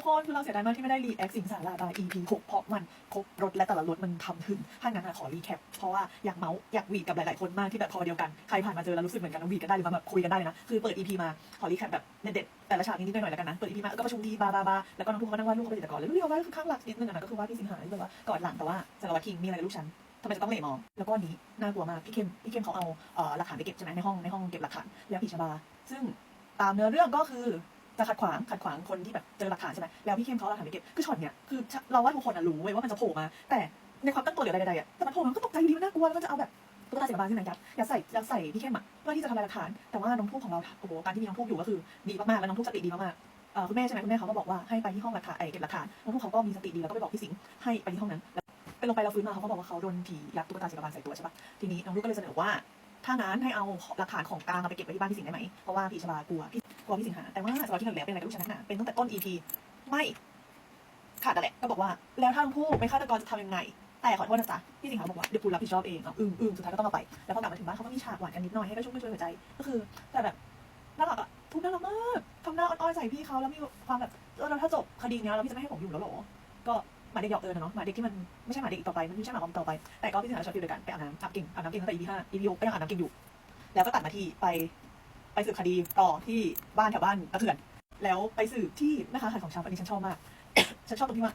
ทุกคนคือเราเสียดายมากที่ไม่ได้รีแอคสิงสาราตา EP 6เพราะมันครบรถและแต่ละรถมันทำถึงถ้างั้นอะขอรีแคปเพราะว่าอยากเมาส์อยากวีดกับหลายๆคนมากที่แบบพอเดียวกัน ใครผ่านมาเจอแล้วรู้สึกเหมือนกันวีดกันได้หรือมาแบบคุยกันได้นะ คือเปิด EP มาขอรีแคปแบบเด็ดๆแต่ละฉากนิดๆหน่อยๆแล้วกันนะ เปิด EP มาก็ประชุมทีบาบาบาแล้วก็น้องทุกคนก็นั่งวาดรูปเขาไปติดตะกอนเลยรูปเดียววาคือข้างหลักนิดนึงนะก็คือว่าที่สิงหาที่แบบว่ากอดหลังแต่ว่าสารวัตรคิงมีอะไรกับลูกฉันทำไมจะต้องเหล่มอง แล้วก็นี้น่ากลัวมาก พี่เข้ม พี่เข้มเขาเอาหลักฐานไปเก็บใช่ไหมในห้อง ในห้องเก็บหลักฐาน แล้วผีชบา ซึ่งตามเนื้อเรื่องก็คือ จะขัดขวางขัดขวางคนที่แบบเจอหลักฐานใช่ไหมแล้วพี่เข้มเขาเอาหลักฐานไปเก็บคือช็อตเนี้ยคือเราว่าทุกคนอะรู้เว้ยว่ามันจะโผล่มา แต่ในความตั้งตัวหรืออะไรใดๆอะแต่มันโผล่มามันก็ตกใจดีมันน่ากลัวแล้วก็จะเอาแบบตุ๊กตาเสียบานที่ไหนยัดยัดใส่ยัดใส่พี่เข้มอะเพื่อที่จะทำลายหลักฐาน แต่ว่าน้องทูกของเราโอ้โหการที่มีน้องทูกอยู่ก็คือดีมากๆแล้วน้องทูกสติดีมากๆเอ่อคุณแม่ใช่ไหมคุณแม่เขาก็บอกว่าให้ไปที่ห้องหลักฐานไอ้เก็บหลักฐานน้องทูกเขาก็มีสติดีแล้วก็ไปบอกพี่สิงห์ให้ไปที่ห้องนั้นไปลงไปแล้วฟื้นมาเขาก็บอกว่าเขาโดนผียัดตุ๊กตาเสียบานใส่ตัวใช่ปะทีนี้น้องทูกก็เลยเสนอว่า ถ้างั้นให้เอาหลักฐานของกลางเอาไปเก็บไว้ที่บ้านพี่สิงห์ได้ไหม เพราะว่าพี่ชบากลัวพี่กลัวพี่สิงห์หาแต่ว่าสำหรับที่หนึ่งแล้วเป็นอะไรกับลูกชนักหนาเป็นตั้งแต่ต้น EP ไม่ขาดแต่แหละก็บอกว่า แล้วถ้าทั้งคู่เป็นฆาตกรจะทำยังไง แต่ขอโทษนะจ๊ะพี่สิงห์หาบอกว่าเดี๋ยวคุณรับผิดชอบเองเอาอึ้งอึ้งสุดท้ายก็ต้องเอาไป แล้วพอกลับมาถึงบ้านเขาก็มีฉากหวานกันนิดหน่อยให้ก็ชุ่มช่วยหัวใจ ก็คือ แต่แบบน่ารักอะทุกน่ารักมากทำหน้าอ้อนๆใส่พี่เขาแล้วมีความแบบเออแล้วถ้าจบคดีเนี้ยแล้วพี่จะไม่ให้ผมอยู่แล้วหรอ ก็ หมาเด็กหยอกเอิญนะเนาะหมาเด็กที่มันไม่ใช่หมาเด็กอีกต่อไปมันไม่ใช่หมาอมต่อไปแต่ก็พี่สิงห์หาชอบอยู่ด้วยกันไปอาบน้ำอาบเก่งอาบน้ำเก่งตั้งแต่ EP ห้า EP หกก็ยังอาบน้ำเก่งอยู่ แล้วก็ตัดมาที่ไปไปสืบคดีต่อที่บ้านแถวบ้านกระเถื่อน แล้วไปสืบที่แม่ค้าขายของชำอันนี้ฉันชอบมาก ฉันชอบตรงที่ว่า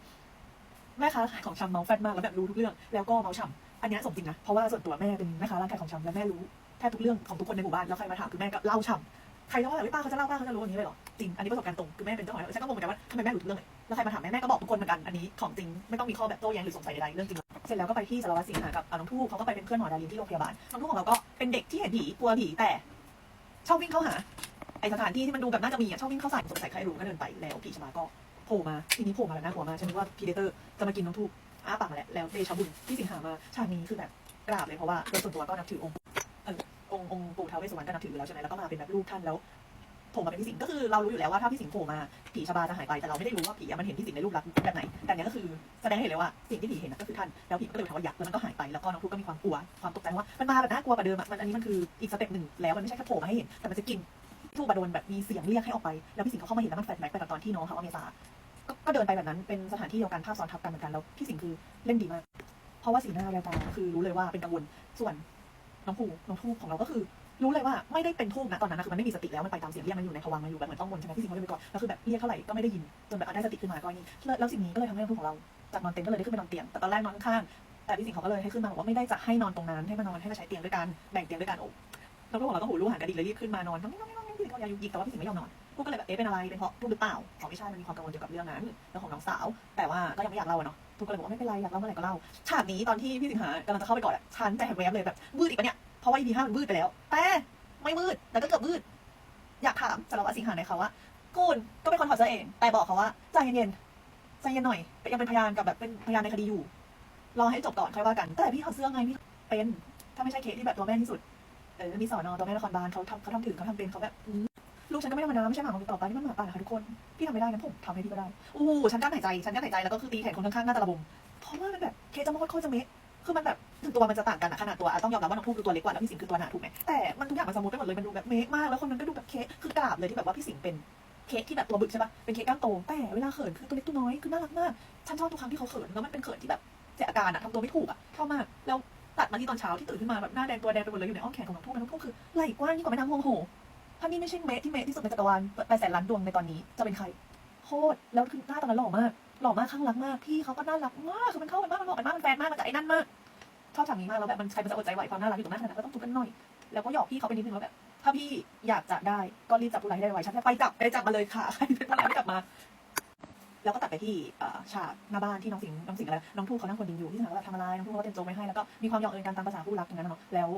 แม่ค้าขายของชำเมาแฟตมากแล้วแบบรู้ทุกเรื่อง แล้วก็เมาฉ่ำอันนี้สมจริงนะเพราะว่าส่วนตัวแม่เป็นแม่ค้าร้านขายของชำและแม่รู้แทบทุกเรื่องของทุกคนในหมู่บ้านแล้วใครมาถามคือแม่ก็เล่าฉ่ำ ใครจะว่าแบบป้าเขาจะเล่าป้าเขาจะรู้อย่างนี้เลยเหรอจริงอันนี้ประสบการณ์ตรงคือแม่เป็นเจ้าของร้านฉันก็งงเหมือนกันว่าทำไมแม่รู้ทุกเรื่องเลยแล้วใครมาถามแม่แม่ก็บอกทุกคนเหมือนกันอันนี้ของจริงไม่ต้องมีข้อแบบโต้แย้งหรือสงสัยใดๆเรื่องจริงเสร็จแล้วก็ไปที่สารวัตรสิงหากับน้องทูกเขาก็ไปเป็นเพื่อนหมอดารินที่โรงพยาบาลน้องทูกของเราก็เป็นเด็กที่เห็นผีกลัวผีแต่ชอบวิ่งเข้าหาไอสถานที่ที่มันดูแบบน่าจะมีอะชอบวิ่งเข้าใส่สงสัยใครรู้ก็เดินไปแล้วผีชะบาก็โผล่มาทีนี้โผล่มาแบบน่ากลัวมากฉันนึกว่าพีเดเตอร์จะมากินน้องทูกอ้าปากมาแล้วแล้วเดชบุญที่สิงหามาฉากนี้คือแบบกราบเลยเพราะว่าโดยส่วนตัวก็นับถือองค์ องค์องค์ปู่ท้าวเวสสุวรรณก็นับถืออยู่แล้วใช่ไหมแล้วก็มาเป็นแบบรูปท่านแล้วโผล่มาเป็นพี่สิงห์ก็คือเรารู้อยู่แล้วว่าถ้าพี่สิงห์โผล่มาผีชบาจะหายไปแต่เราไม่ได้รู้ว่าผีอะมันเห็นพี่สิงห์ในรูปลักษณ์แบบไหน แต่เนี้ยก็คือแสดงให้เห็นเลยว่าสิ่งที่ผีเห็นน่ะก็คือท่านแล้วผีก็เลยถามว่ายักษ์แล้วมันก็หายไปแล้วก็น้องทูกก็มีความกลัวความตกใจว่ามันมาแบบน่ากลัวกว่าเดิมอะมันอันนี้มันคืออีกสเต็ปหนึ่งแล้วมันไม่ใช่แค่โผล่มาให้เห็นแต่มันจะกินทูบาโดนแบบมีเสียงเรียกให้ออกไปแล้วพี่สิงห์เขาเข้ามาเห็นแล้วมันแฟลชแบ็กไปกับตอนที่น้องเขาว่าเมษาก็ก็เดินไปแบบนั้นเป็นสถานที่เดียวกันภาพซ้อนทับกันเหมือนกันแล้วพี่สิงห์คือเล่นดีมากเพราะว่าสีหน้าแววตาคือรู้เลยว่าเป็นกังวลส่วน น้องภูน้องทูบของเราก็คือ รู้เลยว่าไม่ได้เป็นทูบนะตอนนั้นนะคือมันไม่มีสติแล้วมันไปตามเสียงเรียกมันอยู่ในภวังค์มันอยู่แบบเหมือนต้องมนใช่ไหมพี่สิ่งเขาเลยกไปก่อนแล้วคือแบบเรียกเท่าไหร่ก็ไม่ได้ยินจนแบบได้สติขึ้นมาก็นี่แล้วแล้วสิ่งนี้ก็เลยทำให้น้องทูบของเราจากนอนเต็นท์ก็เลยได้ขึ้นไปนอนเตียงแต่ตอนแรกนอนข้างแต่พี่สิงเขาก็เลยให้ขึ้นมาบอกว่าไม่ได้จะให้นอนตรงนั้นให้มานอนให้มาใช้เตียงด้วยกันแบ่งเตียงด้วยกันโอ้น้องทูบของเราก็หูรู้หางกันดีเลยรีบขึ้นมานอนน้องน้องน้องพี่สิงห์ก็ยายุกยิกแต่ว่าพี่สิงไม่ยอมนอนทูกก็เลยแบบเอ๊ะเป็นอะไรเป็นเพราะทูกหรือเปล่าเขาไม่ใช่มันมีความกังวลเกี่ยวกับเรื่องนั้นเรื่องของน้องสาว แต่ว่าก็ยังไม่อยากเล่าอะเนาะ ทูกก็เลยบอกว่าไม่เป็นไรอยากเล่าเมื่อไหร่ก็เล่า ฉากนี้ตอนที่พี่สิงหากำลังจะเข้าไปก่อนอะฉันใจแวบเลยแบบมืดอีกปะเนี่ย เพราะว่า EP ห้ามันมืดไปแล้ว แต่ไม่มืดแต่ก็เกือบมืด อยากถามสารวัตรสิงหาหน่อยค่ะว่ากูนก็เป็นคนถอดเสื้อเอง แต่บอกเขาว่าใจเย็นๆใจเย็นหน่อยยังเป็นพยานกับแบบเป็นพยานในคดีอยู่รอให้จบก่อนค่อยว่ากัน แต่พี่ถอดเสื้อไงพี่เป็น ถ้าไม่ใช่เคสที่แบบตัวแม่ที่สุดเออมีสอนอตัวแม่นครบาลเขาทำเขาทำถึงเขาทำเป็นเขาแบบ ลูกฉันก็ไม่ธรรมดาไม่ใช่หมาของต่อไปนี่มันหมาป่านะคะทุกคน พี่ทำไม่ได้นะผมทำให้พี่ก็ได้โอ้โหฉันกั้นหายใจ ฉันกั้นหายใจแล้วก็คือตีแขนคนข้างๆหน้าตาระบมเพราะว่ามันแบบเคจะมอดโคตรจะเมะคือมันแบบถึงตัวมันจะต่างกันอะขนาดตัวต้องยอมรับว่าน้องทูกคือตัวเล็กกว่าแล้วพี่สิงคือตัวหนาถูกไหมแต่มันทุกอย่างมันสมูทไปหมดเลยมันดูแบบเมะมากแล้วคนนั้นก็ดูแบบเคคือกราบเลยที่แบบว่าพี่สิงเป็นเค้กที่แบบตัวบึกใช่ปะเป็นเค้กก้ามโต แต่เวลาเขินคือตัวเล็กตัวน้อย คือน่ารักมาก ฉันชอบทุกครั้งที่เขาเขิน แล้วมันเป็นเขินที่แบบเสียอาการอะทำตัวไม่ถูกอะชอบมาก แล้วตัดมาที่ตอนเช้าที่ตื่นขึ้นมาแบบหน้าแดงตัวแดงไปหมดเลยอยู่ในอ้อมแขนของน้องทูกน้องทูกคือไหล่กว้างยิ่งกว่าแม่น้ำโฮงโห ถ้านี่ไม่ใช่เมทที่เมทที่สุดในจักรวาลแปดแสนล้านดวงในตอนนี้จะเป็นใครโคตรแล้วคือหน้าตอนนั้นหล่อมากหล่อมากข้างรักมากพี่เขาก็น่ารักมากคือมันเข้ากันมากมันเหมาะกันมากมันแฟนมากมันกับไอ้นั่นมากชอบฉากนี้มากแล้วแบบมันใครมันจะอดใจไหวความน่ารักอยู่ตรงหน้าขนาดก็ต้องจุบกันหน่อยแล้วก็หยอกพี่เขาไปนิดนึงแล้วแบบถ้าพี่อยากจะได้ก็รีบจับผู้ร้ายให้ได้ไวฉันจะไปจับไปจับมาเลยค่ะใครเป็นผู้ร้ายไม่จับมา แล้วก็ตัดไปที่ฉากหน้าบ้านที่น้องสิงห์น้องสิงห์อะไรน้องทูเขานั่งคนดินอยู่ที่ถามว่าแบบทำอะไรน้องทูเขาเตรียมโจ๊กไว้ให้แล้วก็มีความหยอกเอิญกันตามภาษาคู่รักอย่างนั้นเนาะแล้ว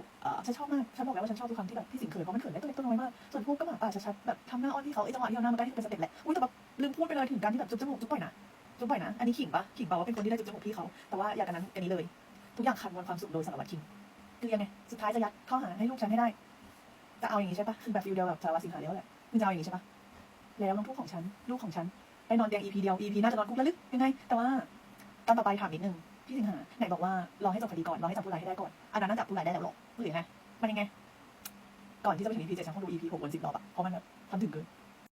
ฉันชอบมากฉันบอกแล้วว่าฉันชอบทุกครั้งที่แบบพี่สิงห์เขินเพราะมันเขินได้ตัวเล็กตัวน้อยมากส่วนพูก็หมาป่าชัดๆแบบทำหน้าอ้อนพี่เขาไอ้จังหวะที่เอาหน้ามาใกล้ที่เป็นสเต็ปแหละอุ้ยแต่แบบลืมพูดไปเลยถึงการที่แบบจุ๊บจมูกจุ๊บปล่อยนะจุ๊บปล่อยนะอันนี้ขิงปะขิงปะว่าเป็นคนที่ได้จุ๊บจมูกพี่เขาแต่ว่าอย่ากกันนั้นกันนี้เลย ทุกอย่างคันวันความสุขโดยสารวัตรคิงคือยังไงสุดท้ายจะยัดข้อหาให้ลูกฉันให้ได้จะเอาอย่างนี้ใช่ปะคือแบบฟิลเดียวแบบสารวัตรสิงหาเดียวแหละมึงจะเอาอย่างนี้ใช่ปะแล้วน้องทุกของฉันลูกของฉัน ไปนอนเตียง EP เดียว EP น่าจะนอนคุกระลึกยังไง แต่ว่าตอนต่อไปถามนิดนึงพี่สิงหาไหนบอกว่ารอให้จบคดีก่อนรอให้จับผู้ร้ายให้ได้ก่อนอันนั้นน่าจับผู้ร้ายได้แล้วหรอหรือไงมันยังไง ก่อนที่จะไปถึง EP เจ็ดฉันคงดู EP หกบนสิบรอบอะเพราะมันแบบทำถึงเกิน